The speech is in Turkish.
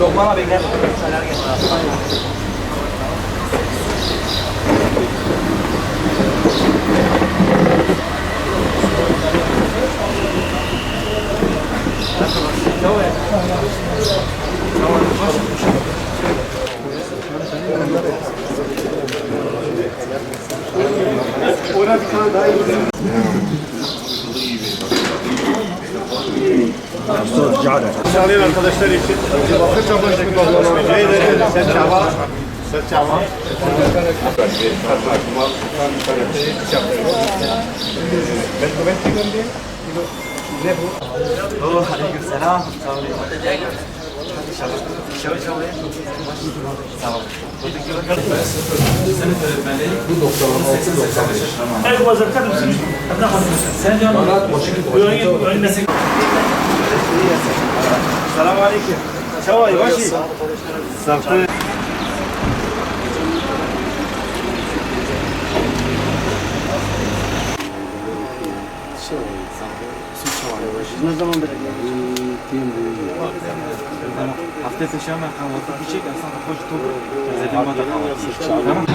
Lokman abi gel. Şeyler gel. Sağlayan arkadaşlar için bakır çabasını kullanmak. Neyleri? Serçava. Serçava. Oh, aleykümselam. Sağ olun. İnşallah. Şöyle şöyle. Sağ olun. Ecco, cercate di andiamo a Sen Selamun aleyküm. Çavay başı. Saftı. Ne zaman beri Hafta sonu şama kahvaltı küçük aslında hoş topu. Zaten mata kahvaltı. Tamam.